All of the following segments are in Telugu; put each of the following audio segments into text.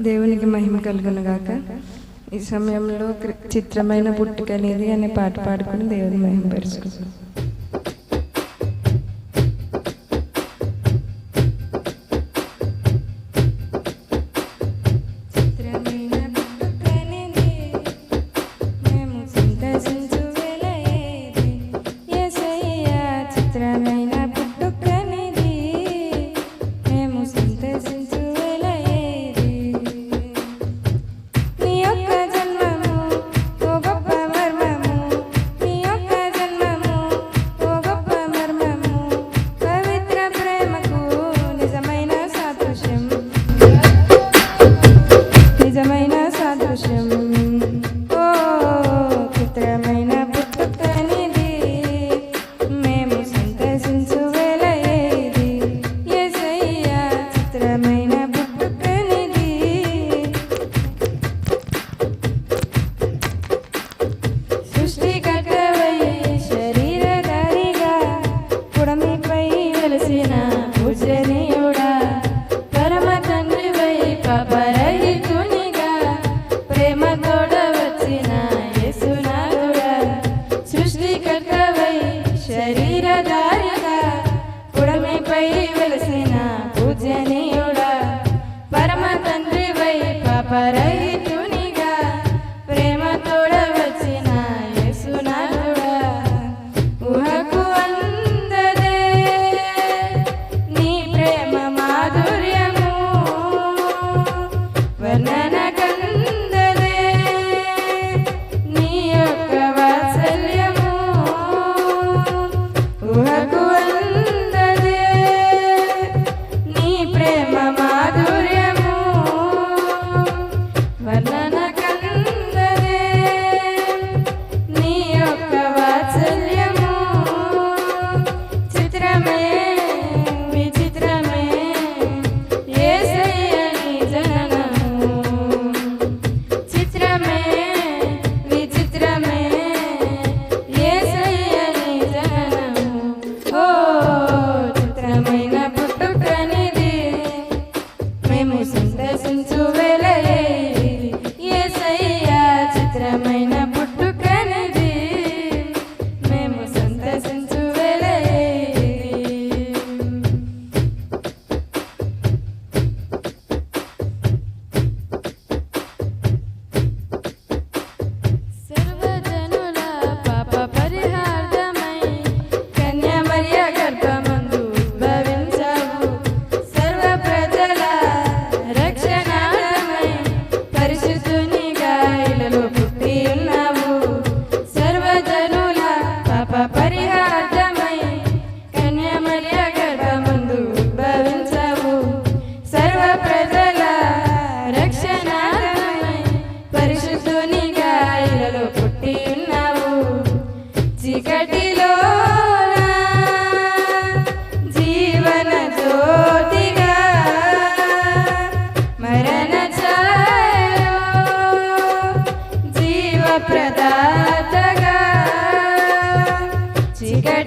దేవునికి మహిమ కలుగును గాక. ఈ సమయంలో చిత్రమైన పుట్టుక అనేది అనే పాట పాడుకుని దేవుని మహిమ పరుచుకుంటాం పౌరుషం ఓ చిత్రమైన పుట్టుకనిది. మేము సంతసించు వేళ ఏది ఎసయ్యా చిత్రమైన పుట్టుకనిది. సృష్టికర్తవై శరీరధారిగా పుడమిపై వెలిసిన పూజనీయుడా పరమ తండ్రివై పరయి Aku aku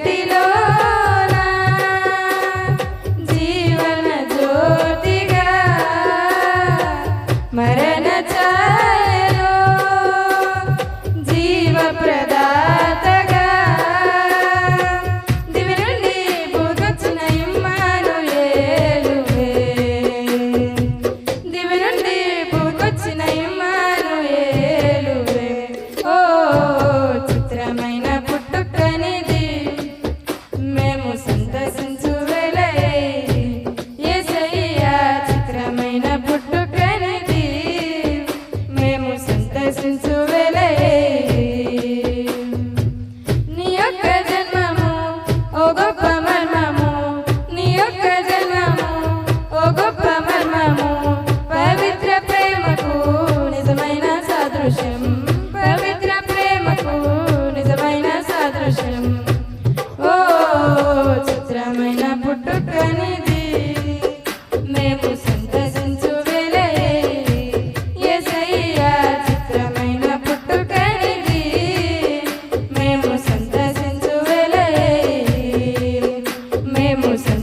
దిలో queremos hacer.